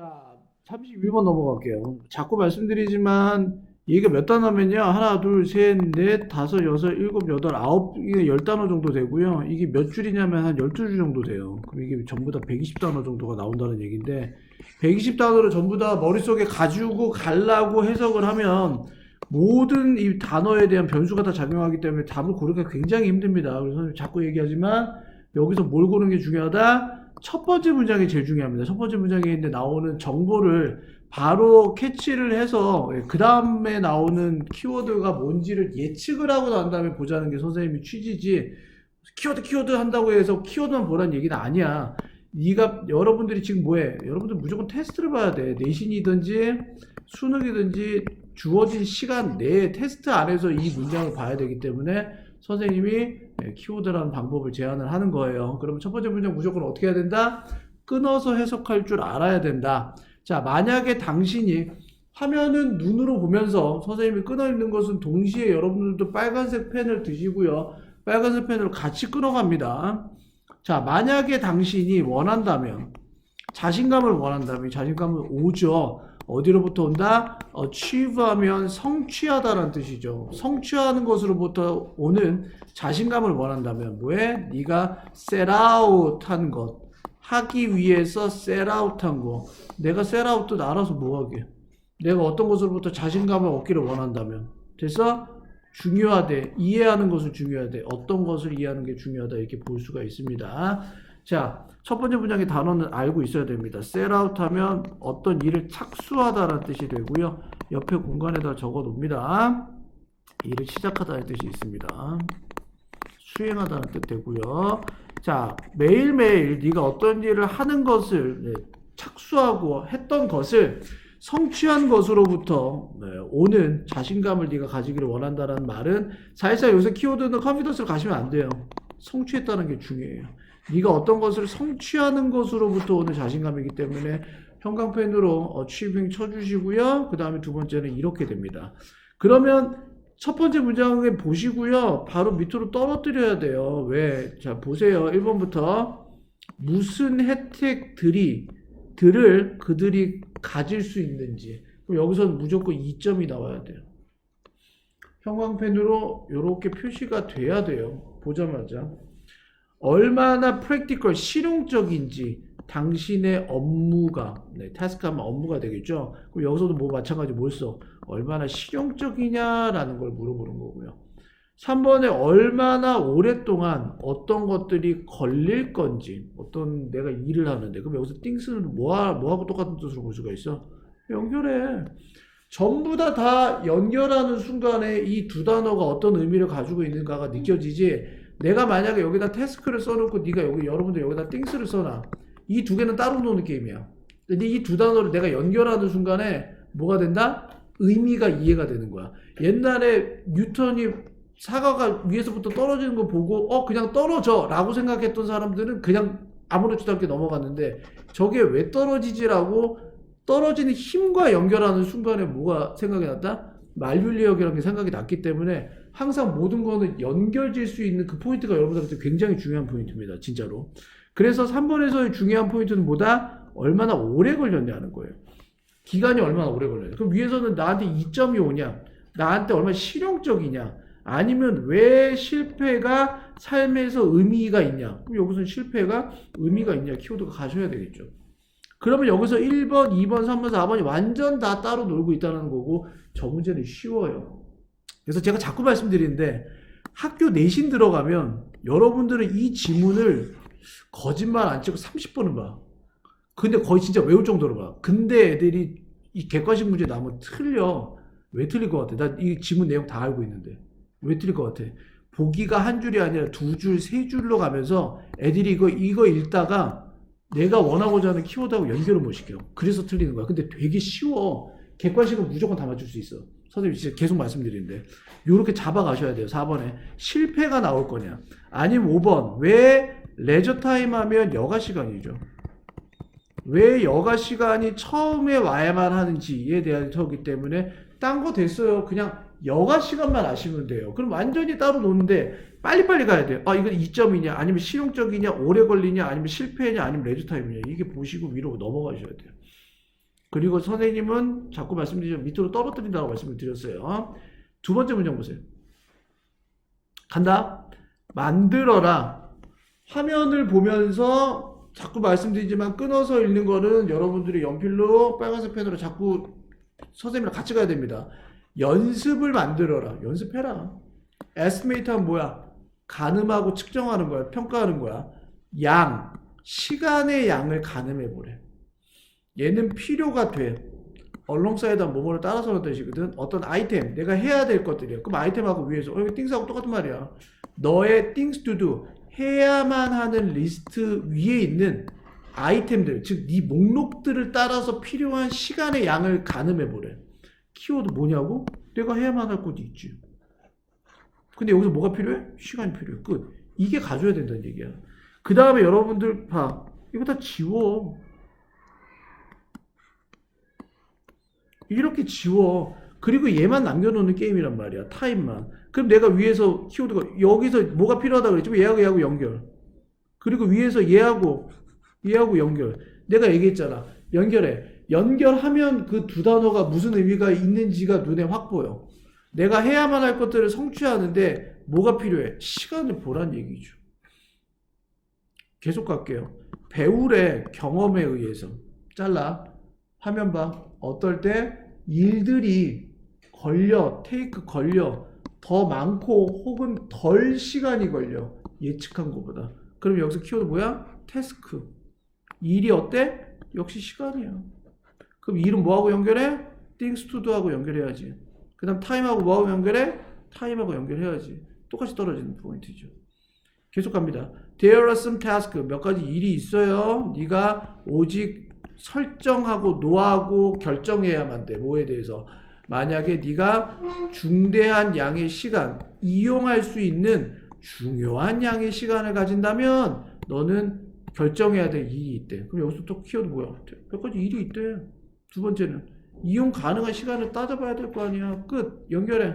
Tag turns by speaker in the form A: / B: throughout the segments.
A: 자, 32번 넘어갈게요. 자꾸 말씀드리지만 얘가 몇 단어면요. 하나, 둘, 셋, 넷, 다섯, 여섯, 일곱, 여덟, 아홉, 이게 열 단어 정도 되고요. 이게 몇 줄이냐면 한 12줄 정도 돼요. 그럼 이게 전부 다 120단어 정도가 나온다는 얘기인데 120단어를 전부 다 머릿속에 가지고 갈라고 해석을 하면 모든 이 단어에 대한 변수가 다 작용하기 때문에 답을 고르기가 굉장히 힘듭니다. 그래서 자꾸 얘기하지만 여기서 뭘 고르는 게 중요하다? 첫 번째 문장이 제일 중요합니다. 첫 번째 문장에 나오는 정보를 바로 캐치를 해서 그 다음에 나오는 키워드가 뭔지를 예측을 하고 난 다음에 보자는 게 선생님이 취지지 키워드 키워드 한다고 해서 키워드만 보라는 얘기는 아니야. 네가 여러분들이 지금 뭐해? 여러분들 무조건 테스트를 봐야 돼. 내신이든지 수능이든지 주어진 시간 내에 테스트 안에서 이 문장을 봐야 되기 때문에 선생님이 네, 키워드라는 방법을 제안을 하는 거예요. 그러면 첫 번째 문장 무조건 어떻게 해야 된다? 끊어서 해석할 줄 알아야 된다. 자, 만약에 당신이 화면은 눈으로 보면서 선생님이 끊어 있는 것은 동시에 여러분들도 빨간색 펜을 드시고요. 빨간색 펜을 같이 끊어갑니다. 자, 만약에 당신이 원한다면, 자신감을 원한다면, 이 자신감은 오죠. 어디로부터 온다? achieve 하면 성취하다라는 뜻이죠. 성취하는 것으로부터 오는 자신감을 원한다면 뭐해? 네가 set out 한 것. 하기 위해서 set out 한 거. 내가 set out도 알아서 뭐 하게. 내가 어떤 것으로부터 자신감을 얻기를 원한다면. 됐어? 중요하대. 이해하는 것을 중요하대. 어떤 것을 이해하는 게 중요하다. 이렇게 볼 수가 있습니다. 자, 첫 번째 문장의 단어는 알고 있어야 됩니다. set out 하면 어떤 일을 착수하다라는 뜻이 되고요. 옆에 공간에다 적어 놓습니다. 일을 시작하다는 뜻이 있습니다. 수행하다는 뜻 되고요. 자, 매일매일 네가 어떤 일을 하는 것을 네, 착수하고 했던 것을 성취한 것으로부터 네, 오는 자신감을 네가 가지기를 원한다는 말은 사실상 요새 키워드는 컨피던스를 가시면 안 돼요. 성취했다는 게 중요해요. 네가 어떤 것을 성취하는 것으로부터 오는 자신감이기 때문에 형광펜으로 achieving 쳐주시고요. 그 다음에 두 번째는 이렇게 됩니다. 그러면 첫 번째 문장에 보시고요. 바로 밑으로 떨어뜨려야 돼요. 왜? 자, 보세요. 1번부터 무슨 혜택들이 들을 그들이 가질 수 있는지. 그럼 여기서는 무조건 2점이 나와야 돼요. 형광펜으로 이렇게 표시가 돼야 돼요. 보자마자. 얼마나 프랙티컬 실용적인지 당신의 업무가 네, 타스크하면 업무가 되겠죠. 그럼 여기서도 뭐 마찬가지 뭘 써? 얼마나 실용적이냐라는 걸 물어보는 거고요. 3번에 얼마나 오랫동안 어떤 것들이 걸릴 건지 어떤 내가 일을 하는데 그럼 여기서 things는 뭐하, 뭐하고 똑같은 뜻으로 볼 수가 있어? 연결해. 전부 다 다 연결하는 순간에 이 두 단어가 어떤 의미를 가지고 있는가가 느껴지지 내가 만약에 여기다 태스크를 써놓고 네가 여기 여러분들 여기다 띵스를 써놔 이 두 개는 따로 노는 게임이야 근데 이 두 단어를 내가 연결하는 순간에 뭐가 된다? 의미가 이해가 되는 거야 옛날에 뉴턴이 사과가 위에서부터 떨어지는 거 보고 어 그냥 떨어져 라고 생각했던 사람들은 그냥 아무렇지도 않게 넘어갔는데 저게 왜 떨어지지라고 떨어지는 힘과 연결하는 순간에 뭐가 생각이 났다? 만륜리역이라는 게 생각이 났기 때문에 항상 모든 거는 연결질 수 있는 그 포인트가 여러분들한테 굉장히 중요한 포인트입니다. 진짜로. 그래서 3번에서의 중요한 포인트는 뭐다? 얼마나 오래 걸렸냐는 거예요. 기간이 얼마나 오래 걸려요. 그럼 위에서는 나한테 2점이 오냐? 나한테 얼마나 실용적이냐? 아니면 왜 실패가 삶에서 의미가 있냐? 그럼 여기서는 실패가 의미가 있냐? 키워드가 가셔야 되겠죠. 그러면 여기서 1번, 2번, 3번, 4번이 완전 다 따로 놀고 있다는 거고 저 문제는 쉬워요. 그래서 제가 자꾸 말씀드리는데 학교 내신 들어가면 여러분들은 이 지문을 거짓말 안 치고 30번은 봐. 근데 거의 진짜 외울 정도로 봐. 근데 애들이 이 객관식 문제 나오면 틀려. 왜 틀릴 것 같아? 나 이 지문 내용 다 알고 있는데. 왜 틀릴 것 같아? 보기가 한 줄이 아니라 두 줄, 세 줄로 가면서 애들이 이거, 이거 읽다가 내가 원하고자 하는 키워드하고 연결을 못 시켜. 그래서 틀리는 거야. 근데 되게 쉬워. 객관식은 무조건 다 맞출 수 있어. 선생님 진짜 계속 말씀드리는데. 요렇게 잡아가셔야 돼요. 4번에. 실패가 나올 거냐. 아니면 5번. 왜 레저 타임 하면 여가 시간이죠. 왜 여가 시간이 처음에 와야만 하는지에 대한 터기 때문에 딴 거 됐어요. 그냥 여가 시간만 아시면 돼요. 그럼 완전히 따로 노는데 빨리빨리 가야 돼요. 아, 이건 2점이냐, 아니면 실용적이냐, 오래 걸리냐, 아니면 실패냐, 아니면 레저 타임이냐. 이게 보시고 위로 넘어가셔야 돼요. 그리고 선생님은 자꾸 말씀드리죠. 밑으로 떨어뜨린다고 말씀을 드렸어요. 두 번째 문장 보세요. 간다. 만들어라. 화면을 보면서 자꾸 말씀드리지만 끊어서 읽는 거는 여러분들이 연필로 빨간색 펜으로 자꾸 선생님이랑 같이 가야 됩니다. 연습을 만들어라. 연습해라. 에스티메이트 하면 뭐야? 가늠하고 측정하는 거야. 평가하는 거야. 양, 시간의 양을 가늠해 보래. 얘는 필요가 돼. 얼렁사이드 뭐뭐를 따라서는 뜻이거든. 어떤 아이템, 내가 해야 될 것들이야. 그럼 아이템하고 위에서, 어, 이거 띵스하고 똑같은 말이야. 너의 things to do, 해야만 하는 리스트 위에 있는 아이템들, 즉, 네 목록들을 따라서 필요한 시간의 양을 가늠해 보래. 키워드 뭐냐고? 내가 해야만 할 것도 있지. 근데 여기서 뭐가 필요해? 시간이 필요해. 끝. 이게 가져야 된다는 얘기야. 그 다음에 여러분들 봐. 이거 다 지워. 이렇게 지워. 그리고 얘만 남겨놓는 게임이란 말이야. 타임만. 그럼 내가 위에서 키워드가 여기서 뭐가 필요하다 그랬지? 얘하고 얘하고 연결. 그리고 위에서 얘하고 얘하고 연결. 내가 얘기했잖아. 연결해. 연결하면 그 두 단어가 무슨 의미가 있는지가 눈에 확 보여. 내가 해야만 할 것들을 성취하는데 뭐가 필요해? 시간을 보란 얘기죠. 계속 갈게요. 배울의 경험에 의해서 잘라 화면 봐. 어떨 때 일들이 걸려 테이크 걸려 더 많고 혹은 덜 시간이 걸려 예측한 것보다. 그럼 여기서 키워드 뭐야? 태스크. 일이 어때? 역시 시간이야. 그럼 일은 뭐하고 연결해? things to do하고 연결해야지. 그 다음 타임하고 뭐하고 연결해? 타임하고 연결해야지. 똑같이 떨어지는 포인트죠. 계속 갑니다. There are some tasks. 몇 가지 일이 있어요. 네가 오직 설정하고 노하고 결정해야만 돼. 뭐에 대해서. 만약에 네가 중대한 양의 시간, 이용할 수 있는 중요한 양의 시간을 가진다면 너는 결정해야 될 일이 있대. 그럼 여기서 또 키워드 뭐야? 몇 가지 일이 있대. 두 번째는 이용 가능한 시간을 따져봐야 될 거 아니야. 끝. 연결해.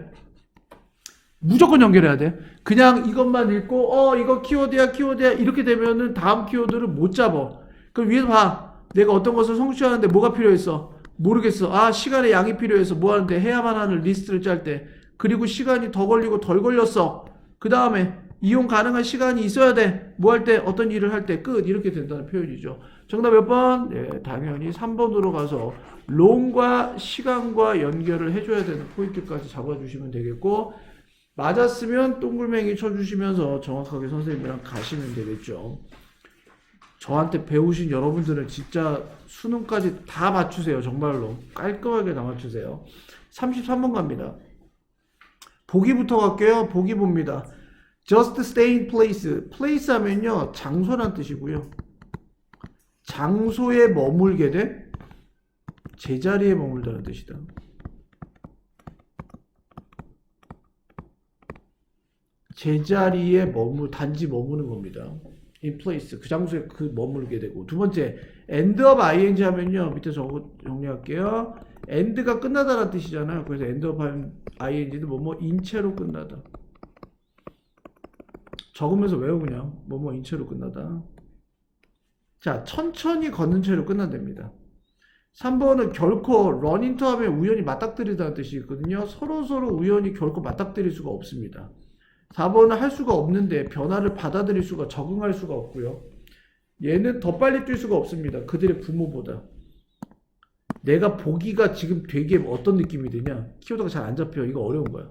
A: 무조건 연결해야 돼. 그냥 이것만 읽고 어 이거 키워드야 키워드야 이렇게 되면은 다음 키워드를 못 잡아. 그럼 위에서 봐. 내가 어떤 것을 성취하는데 뭐가 필요했어? 모르겠어. 아 시간의 양이 필요해서 뭐 하는데 해야만 하는 리스트를 짤 때. 그리고 시간이 더 걸리고 덜 걸렸어. 그 다음에 이용 가능한 시간이 있어야 돼. 뭐 할 때, 어떤 일을 할 때, 끝. 이렇게 된다는 표현이죠. 정답 몇 번? 네, 당연히 3번으로 가서 롱과 시간과 연결을 해줘야 되는 포인트까지 잡아주시면 되겠고, 맞았으면 동글맹이 쳐주시면서 정확하게 선생님이랑 가시면 되겠죠. 저한테 배우신 여러분들은 진짜 수능까지 다 맞추세요. 정말로. 깔끔하게 다 맞추세요. 33번 갑니다. 보기부터 갈게요. 보기 봅니다. Just stay in place. place 하면요. 장소란 뜻이고요. 장소에 머물게 돼? 제자리에 머물다는 뜻이다. 제자리에 머물, 단지 머무는 겁니다. In place. 그 장소에 그 머물게 되고. 두 번째, end of ing 하면요. 밑에 적어, 정리할게요. end가 끝나다라는 뜻이잖아요. 그래서 end of ing는 뭐뭐 인체로 끝나다. 적으면서 외우 그냥 뭐뭐 인체로 끝나다. 자, 천천히 걷는 채로 끝난답니다. 3번은 결코 투 하면 우연히 맞닥뜨리다는 뜻이 있거든요. 서로서로 우연히 결코 맞닥뜨릴 수가 없습니다. 4번은 할 수가 없는데 변화를 받아들일 수가 적응할 수가 없고요. 얘는 더 빨리 뛸 수가 없습니다. 그들의 부모보다. 내가 보기가 지금 되게 어떤 느낌이 드냐? 키워드가 잘 안 잡혀. 이거 어려운 거야.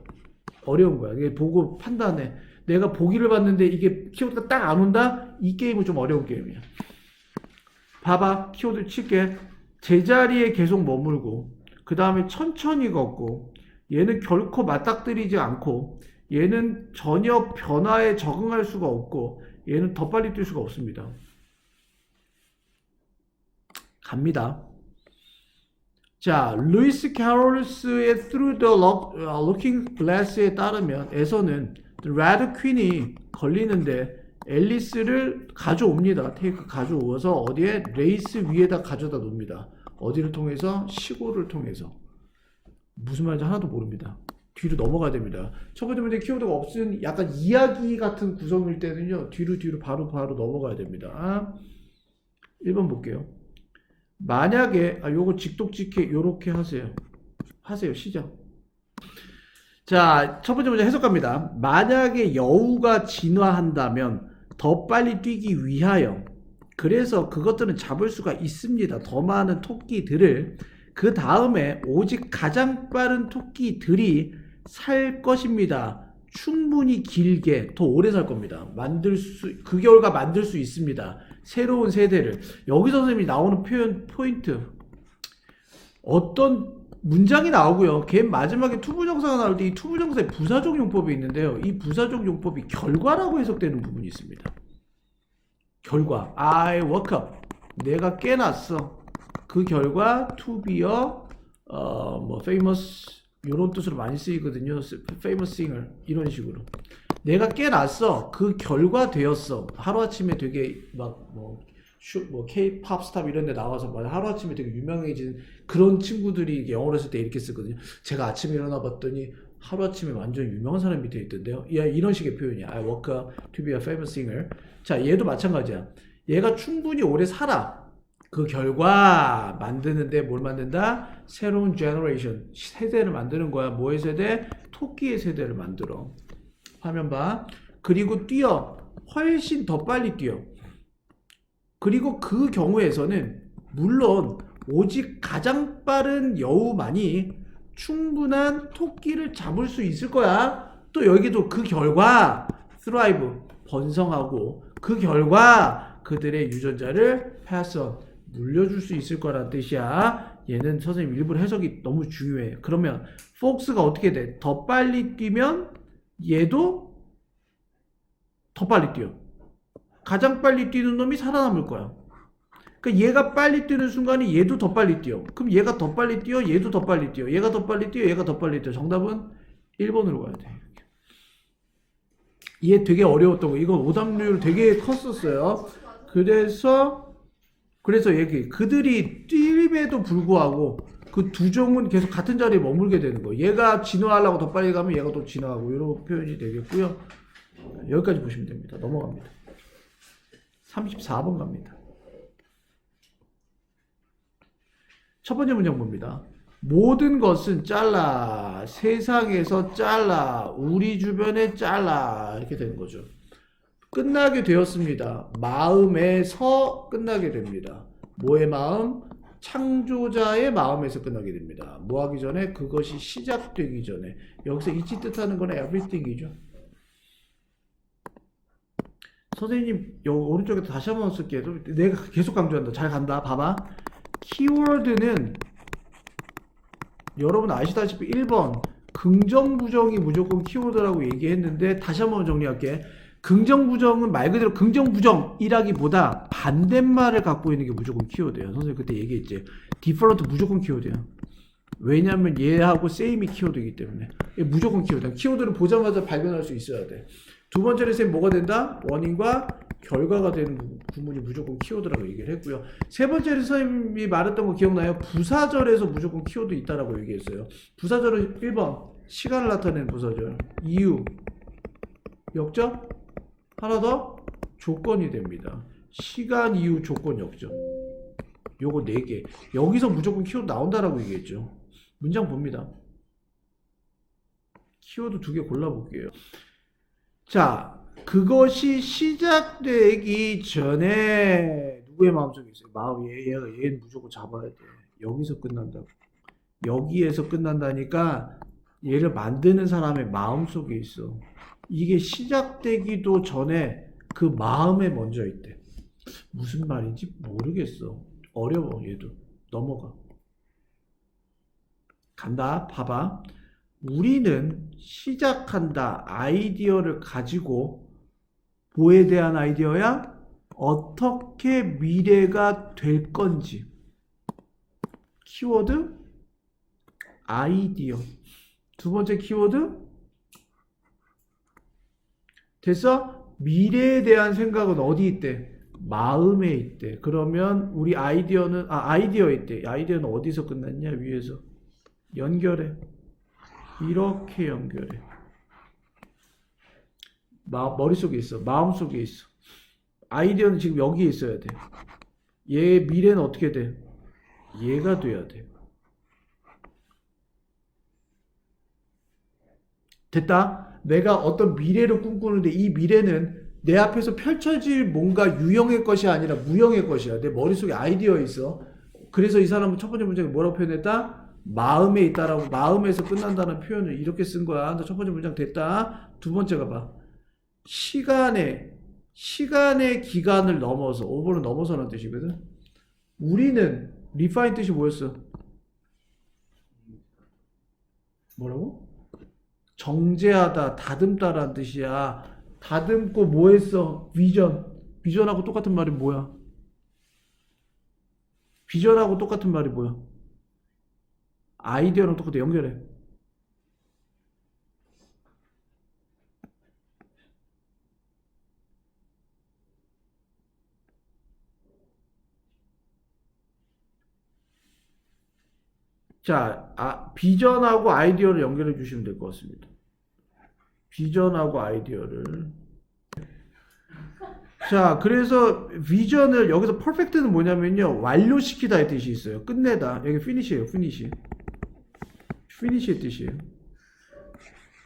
A: 어려운 거야. 이게 보고 판단해. 내가 보기를 봤는데 이게 키워드가 딱 안 온다? 이 게임은 좀 어려운 게임이야. 봐봐. 키워드 칠게. 제자리에 계속 머물고, 그 다음에 천천히 걷고, 얘는 결코 맞닥뜨리지 않고, 얘는 전혀 변화에 적응할 수가 없고, 얘는 더 빨리 뛸 수가 없습니다. 갑니다. 자, 루이스 캐롤스의 Through the Look- 어, Looking Glass에 따르면 에서는 레드 퀸이 걸리는데 앨리스를 가져옵니다. 테이크 가져오어서 어디에 레이스 위에다 가져다 놓습니다. 어디를 통해서 시골을 통해서 무슨 말인지 하나도 모릅니다. 뒤로 넘어가야 됩니다. 첫 번째 문제 키워드가 없은 약간 이야기 같은 구성일 때는요. 뒤로 뒤로 바로 바로 넘어가야 됩니다. 1번 볼게요. 만약에 아 요거 직독직해 요렇게 하세요. 하세요. 시작. 자, 첫 번째 문제 해석 갑니다. 만약에 여우가 진화한다면 더 빨리 뛰기 위하여 그래서 그것들은 잡을 수가 있습니다. 더 많은 토끼들을 그 다음에 오직 가장 빠른 토끼들이 살 것입니다. 충분히 길게 더 오래 살 겁니다. 만들 수, 그 결과 만들 수 있습니다. 새로운 세대를. 여기서 선생님이 나오는 표현, 포인트. 어떤 문장이 나오고요. 걔 마지막에 투부정사가 나올 때 이 투부정사의 부사적 용법이 있는데요. 이 부사적 용법이 결과라고 해석되는 부분이 있습니다. 결과. I woke up. 내가 깨났어. 그 결과 to be a 어, 뭐 famous 이런 뜻으로 많이 쓰이거든요. famous singer 이런 식으로. 내가 깨났어. 그 결과 되었어. 하루아침에 되게 막뭐 뭐 K-팝 스타 이런 데 나와서 막 하루아침에 되게 유명해진 그런 친구들이 영어로 쓸 때 이렇게 쓰거든요. 제가 아침에 일어나 봤더니 하루아침에 완전 유명한 사람이 돼 있던데요. 야, 이런 식의 표현이야. I woke up to be a famous singer. 자, 얘도 마찬가지야. 얘가 충분히 오래 살아. 그 결과 만드는데 뭘 만든다? 새로운 generation, 세대를 만드는 거야. 뭐의 세대? 토끼의 세대를 만들어. 화면 봐. 그리고 뛰어. 훨씬 더 빨리 뛰어. 그리고 그 경우에서는 물론 오직 가장 빠른 여우만이 충분한 토끼를 잡을 수 있을 거야. 또 여기도 그 결과 thrive 번성하고 그 결과 그들의 유전자를 pass 물려줄 수 있을 거란 뜻이야. 얘는 선생님 일부러 해석이 너무 중요해. 그러면 폭스가 어떻게 돼? 더 빨리 뛰면 얘도 더 빨리 뛰어. 가장 빨리 뛰는 놈이 살아남을 거야. 그러니까 얘가 빨리 뛰는 순간에 얘도 더 빨리 뛰어. 그럼 얘가 더 빨리 뛰어, 얘도 더 빨리 뛰어. 얘가 더 빨리 뛰어, 얘가 더 빨리 뛰어. 정답은 1번으로 가야 돼. 얘 되게 어려웠던 거. 이거 오답률 되게 컸었어요. 그래서 그래서 얘기 그들이 뛰임에도 불구하고 그 두 종은 계속 같은 자리에 머물게 되는 거. 얘가 진화하려고 더 빨리 가면 얘가 또 진화하고 이런 표현이 되겠고요. 여기까지 보시면 됩니다. 넘어갑니다. 34번 갑니다. 첫 번째 문장 봅니다. 모든 것은 잘라, 세상에서 잘라, 우리 주변에 잘라, 이렇게 되는 거죠. 끝나게 되었습니다. 마음에서 끝나게 됩니다. 뭐의 마음? 창조자의 마음에서 끝나게 됩니다. 뭐 하기 전에? 그것이 시작되기 전에. 여기서 이치 뜻하는 거는 everything이죠. 선생님, 여 오른쪽에 다시 한번 쓸게요. 내가 계속 강조한다. 잘 간다. 봐봐. 키워드는 여러분 아시다시피 1번 긍정 부정이 무조건 키워드라고 얘기했는데 다시 한번 정리할게. 긍정 부정은 말 그대로 긍정 부정이라기보다 반대말을 갖고 있는 게 무조건 키워드예요. 선생님 그때 얘기했지. 디퍼런트 무조건 키워드야. 왜냐면 얘하고 세임이 키워드이기 때문에 얘 무조건 키워드. 키워드를 보자마자 발견할 수 있어야 돼. 두 번째는 쌤 뭐가 된다? 원인과 결과가 되는 부- 구문이 무조건 키워드라고 얘기를 했고요. 세 번째는 선생님이 말했던 거 기억나요? 부사절에서 무조건 키워드 있다라고 얘기했어요. 부사절은 1번 시간을 나타내는 부사절 이유 역적 하나 더 조건이 됩니다. 시간 이유 조건 역적 요거 네개 여기서 무조건 키워드 나온다라고 얘기했죠. 문장 봅니다. 키워드 두 개 골라볼게요. 자, 그것이 시작되기 전에 누구의 마음속에 있어요? 마음 얘, 얘가 얘는 무조건 잡아야 돼. 여기서 끝난다고. 여기에서 끝난다니까 얘를 만드는 사람의 마음 속에 있어. 이게 시작되기도 전에 그 마음에 먼저 있대. 무슨 말인지 모르겠어. 어려워 얘도. 넘어가. 간다. 봐봐. 우리는 시작한다. 아이디어를 가지고 뭐에 대한 아이디어야? 어떻게 미래가 될 건지. 키워드 아이디어. 두 번째 키워드 됐어? 미래에 대한 생각은 어디 있대? 마음에 있대. 그러면 우리 아이디어는 아 아이디어 있대. 아이디어는 어디서 끝났냐? 위에서 연결해. 이렇게 연결해. 마, 머릿속에 있어. 마음속에 있어. 아이디어는 지금 여기에 있어야 돼. 얘 미래는 어떻게 돼? 얘가 돼야 돼. 됐다. 내가 어떤 미래를 꿈꾸는데 이 미래는 내 앞에서 펼쳐질 뭔가 유형의 것이 아니라 무형의 것이야. 내 머릿속에 아이디어 있어. 그래서 이 사람은 첫 번째 문장에 뭐라고 표현했다? 마음에 있다라고 마음에서 끝난다는 표현을 이렇게 쓴 거야. 첫 번째 문장 됐다. 두 번째가 봐. 시간의 시간의 기간을 넘어서 오버를 넘어서는 뜻이거든. 우리는 리파인 뜻이 뭐였어? 뭐라고? 정제하다, 다듬다라는 뜻이야. 다듬고 뭐 했어? 비전. 비전하고 똑같은 말이 뭐야? 비전하고 똑같은 말이 뭐야? 아이디어랑 똑같아. 연결해. 자, 아, 비전하고 아이디어를 연결해 주시면 될 것 같습니다. 비전하고 아이디어를. 자, 그래서 비전을 여기서 퍼펙트는 뭐냐면요. 완료시키다의 뜻이 있어요. 끝내다. 여기 피니시예요. 피니시. 피니시의 뜻이에요.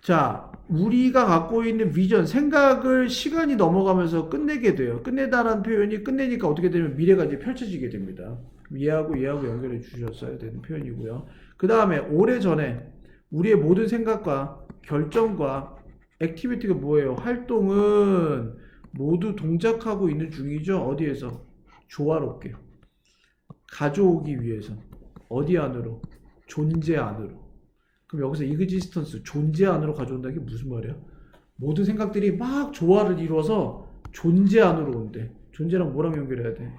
A: 자, 우리가 갖고 있는 비전, 생각을 시간이 넘어가면서 끝내게 돼요. 끝내다라는 표현이 끝내니까 어떻게 되면 미래가 이제 펼쳐지게 됩니다. 얘하고 얘하고 연결해 주셨어야 되는 표현이고요. 그 다음에 오래전에 우리의 모든 생각과 결정과 액티비티가 뭐예요? 활동은 모두 동작하고 있는 중이죠. 어디에서? 조화롭게. 가져오기 위해서. 어디 안으로? 존재 안으로. 그럼 여기서 이그지스턴스, 존재 안으로 가져온다는 게 무슨 말이야? 모든 생각들이 막 조화를 이루어서 존재 안으로 온대. 존재랑 뭐랑 연결해야 돼?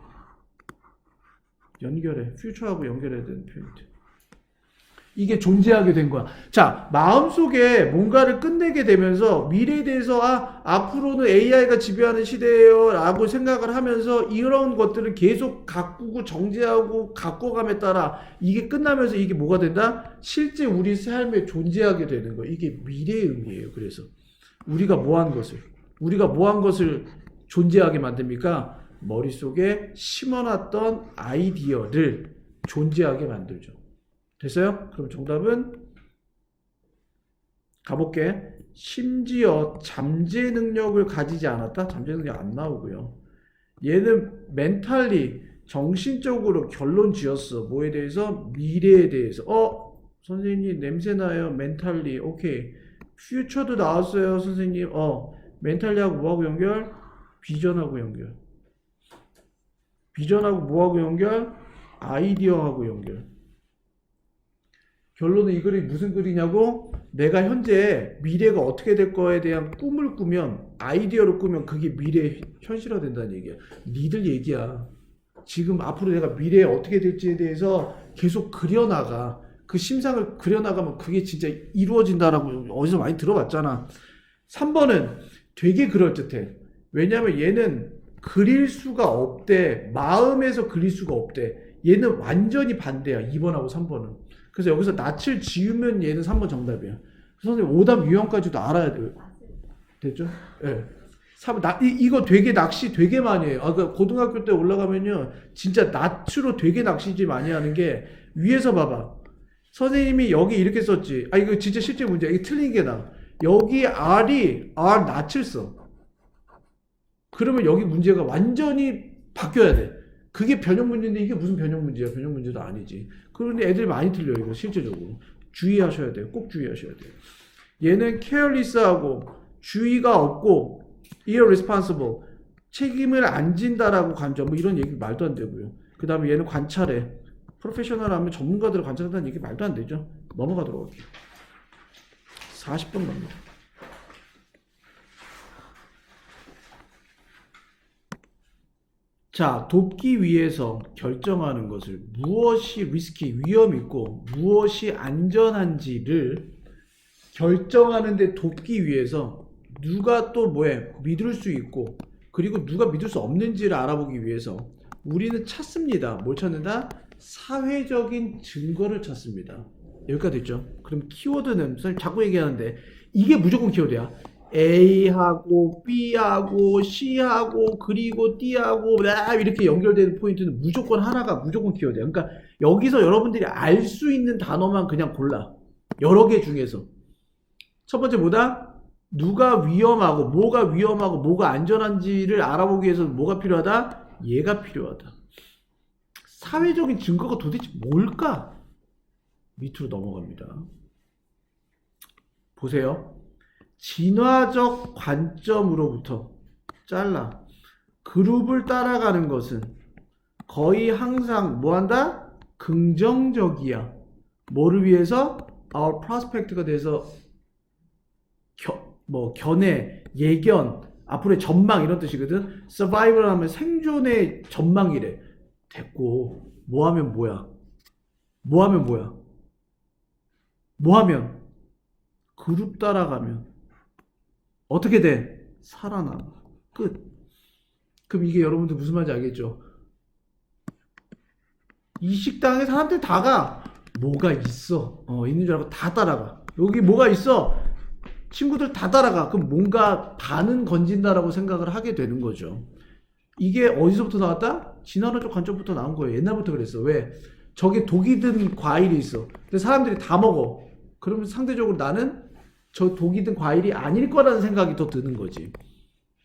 A: 연결해. 퓨처하고 연결해야 되는 표현이죠. 이게 존재하게 된 거야. 자, 마음속에 뭔가를 끝내게 되면서 미래에 대해서 아, 앞으로는 AI가 지배하는 시대예요. 라고 생각을 하면서 이런 것들을 계속 가꾸고 정제하고 가꿔감에 따라 이게 끝나면서 이게 뭐가 된다? 실제 우리 삶에 존재하게 되는 거. 이게 미래의 의미예요. 그래서 우리가 뭐 한 것을 우리가 뭐 한 것을 존재하게 만듭니까? 머릿속에 심어놨던 아이디어를 존재하게 만들죠. 됐어요? 그럼 정답은 가볼게. 심지어 잠재 능력을 가지지 않았다? 잠재 능력 안 나오고요. 얘는 멘탈리 정신적으로 결론 지었어. 뭐에 대해서? 미래에 대해서. 어? 선생님 냄새 나요. 멘탈리. 오케이. 퓨처도 나왔어요. 선생님. 어. 멘탈리하고 뭐하고 연결? 비전하고 연결. 비전하고 뭐하고 연결? 아이디어하고 연결. 결론은 이 글이 무슨 글이냐고? 내가 현재 미래가 어떻게 될 거에 대한 꿈을 꾸면 아이디어를 꾸면 그게 미래 현실화 된다는 얘기야. 니들 얘기야. 지금 앞으로 내가 미래에 어떻게 될지에 대해서 계속 그려나가. 그 심상을 그려나가면 그게 진짜 이루어진다라고 어디서 많이 들어봤잖아. 3번은 되게 그럴듯해. 왜냐면 얘는 그릴 수가 없대. 마음에서 그릴 수가 없대. 얘는 완전히 반대야. 2번하고 3번은. 그래서 여기서 낯을 지우면 얘는 3번 정답이야. 선생님 오답 유형까지도 알아야 돼요. 됐죠? 예. 네. 3번 나, 이, 이거 되게 낚시 되게 많이 해요. 아, 그 고등학교 때 올라가면요. 진짜 낯으로 되게 낚시지 많이 하는 게 위에서 봐봐. 선생님이 여기 이렇게 썼지. 아, 이거 진짜 실제 문제야. 이게 틀린 게 나. 여기 R이 R 낯을 써. 그러면 여기 문제가 완전히 바뀌어야 돼. 그게 변형 문제인데 이게 무슨 변형 문제야? 변형 문제도 아니지. 그런데 애들이 많이 틀려 이거 실제적으로 주의하셔야 돼요. 꼭 주의하셔야 돼요. 얘는 careless하고 주의가 없고 irresponsible 책임을 안 진다라고 간주 뭐 이런 얘기 말도 안 되고요. 그 다음에 얘는 관찰해. 프로페셔널 하면 전문가들을 관찰한다는 얘기 말도 안 되죠. 넘어가도록 할게요. 40분 넘어. 자, 돕기 위해서 결정하는 것을 무엇이 리스키, 위험 있고 무엇이 안전한지를 결정하는데 돕기 위해서 누가 또 뭐에 믿을 수 있고 그리고 누가 믿을 수 없는지를 알아보기 위해서 우리는 찾습니다. 뭘 찾는다? 사회적인 증거를 찾습니다. 여기까지 됐죠? 그럼 키워드는 선생님 자꾸 얘기하는데 이게 무조건 키워드야. A하고 B하고 C하고 그리고 D하고 라 이렇게 연결되는 포인트는 무조건 하나가 무조건 키워드야. 그러니까 여기서 여러분들이 알 수 있는 단어만 그냥 골라. 여러 개 중에서. 첫 번째 뭐다? 누가 위험하고 뭐가 위험하고 뭐가 안전한지를 알아보기 위해서 뭐가 필요하다? 얘가 필요하다. 사회적인 증거가 도대체 뭘까? 밑으로 넘어갑니다. 보세요. 진화적 관점으로부터 잘라. 그룹을 따라가는 것은 거의 항상 뭐한다? 긍정적이야. 뭐를 위해서? Our prospect가 돼서 겨, 뭐 견해, 예견, 앞으로의 전망 이런 뜻이거든. survival 하면 생존의 전망이래. 됐고 뭐 하면 뭐야? 뭐 하면 뭐야? 뭐 하면 그룹 따라가면 어떻게 돼? 살아남아. 끝. 그럼 이게 여러분들 무슨 말인지 알겠죠? 이 식당에 사람들 다 가. 뭐가 있어. 어, 있는 줄 알고 다 따라가. 여기 뭐가 있어. 친구들 다 따라가. 그럼 뭔가 반은 건진다라고 생각을 하게 되는 거죠. 이게 어디서부터 나왔다? 진화론적 관점부터 나온 거예요. 옛날부터 그랬어. 왜? 저게 독이 든 과일이 있어. 근데 사람들이 다 먹어. 그러면 상대적으로 나는 저 독이 든 과일이 아닐 거라는 생각이 더 드는 거지.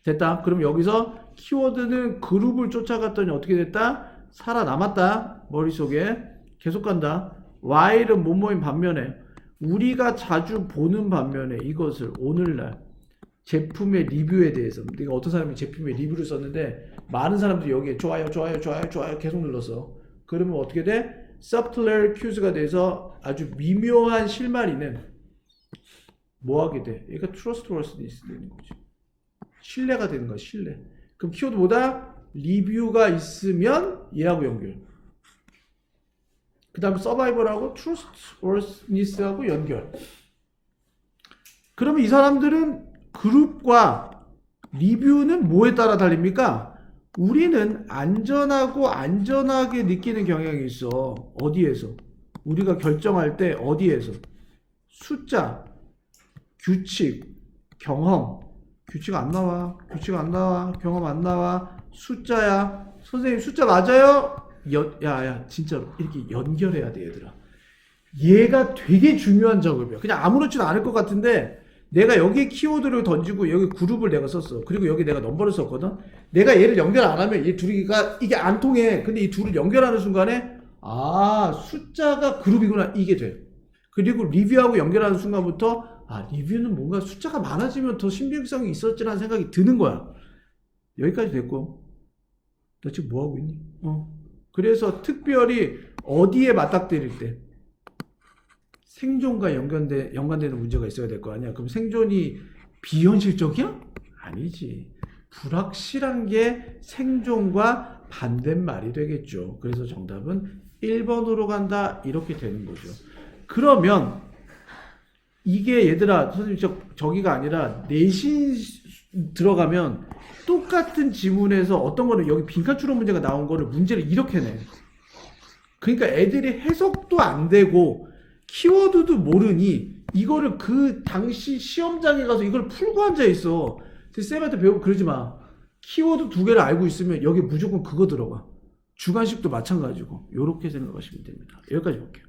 A: 됐다. 그럼 여기서 키워드는 그룹을 쫓아갔더니 어떻게 됐다? 살아남았다. 머릿속에. 계속 간다. while은 뭐뭐인 반면에 우리가 자주 보는 반면에 이것을 오늘날 제품의 리뷰에 대해서 내가 어떤 사람이 제품의 리뷰를 썼는데 많은 사람들이 여기에 좋아요 좋아요 좋아요 좋아요 계속 눌렀어 그러면 어떻게 돼? subtler cues가 돼서 아주 미묘한 실마리는 뭐 하게 돼? 얘가 trustworthiness 되는 거지 신뢰가 되는 거야 신뢰 그럼 키워드 보다 리뷰가 있으면 얘하고 연결 그 다음에 서바이벌하고 trustworthiness하고 연결 그러면 이 사람들은 그룹과 리뷰는 뭐에 따라 달립니까? 우리는 안전하고 안전하게 느끼는 경향이 있어. 어디에서? 우리가 결정할 때 어디에서? 숫자, 규칙, 경험. 규칙 안 나와. 규칙 안 나와. 경험 안 나와. 숫자야. 선생님 숫자 맞아요? 연, 야, 야, 진짜로. 이렇게 연결해야 돼, 얘들아. 얘가 되게 중요한 작업이야. 그냥 아무렇지도 않을 것 같은데 내가 여기에 키워드를 던지고 여기 그룹을 내가 썼어. 그리고 여기 내가 넘버를 썼거든. 내가 얘를 연결 안 하면 얘 둘이가 이게 안 통해. 근데 이 둘을 연결하는 순간에 아 숫자가 그룹이구나 이게 돼. 그리고 리뷰하고 연결하는 순간부터 아 리뷰는 뭔가 숫자가 많아지면 더 신빙성이 있었지라는 생각이 드는 거야. 여기까지 됐고 너 지금 뭐 하고 있니? 어. 그래서 특별히 어디에 맞닥뜨릴 때 생존과 연관돼, 연관되는 문제가 있어야 될 거 아니야. 그럼 생존이 비현실적이야? 아니지. 불확실한 게 생존과 반대말이 되겠죠. 그래서 정답은 1번으로 간다. 이렇게 되는 거죠. 그러면 이게 얘들아, 선생님 저, 저기가 아니라 내신 들어가면 똑같은 지문에서 어떤 거는 여기 빈칸 추론 문제가 나온 거를 문제를 이렇게 내. 그러니까 애들이 해석도 안 되고 키워드도 모르니 이거를 그 당시 시험장에 가서 이걸 풀고 앉아 있어. 쌤한테 배우고 그러지 마. 키워드 두 개를 알고 있으면 여기 무조건 그거 들어가. 주관식도 마찬가지고. 이렇게 생각하시면 됩니다. 여기까지 볼게요.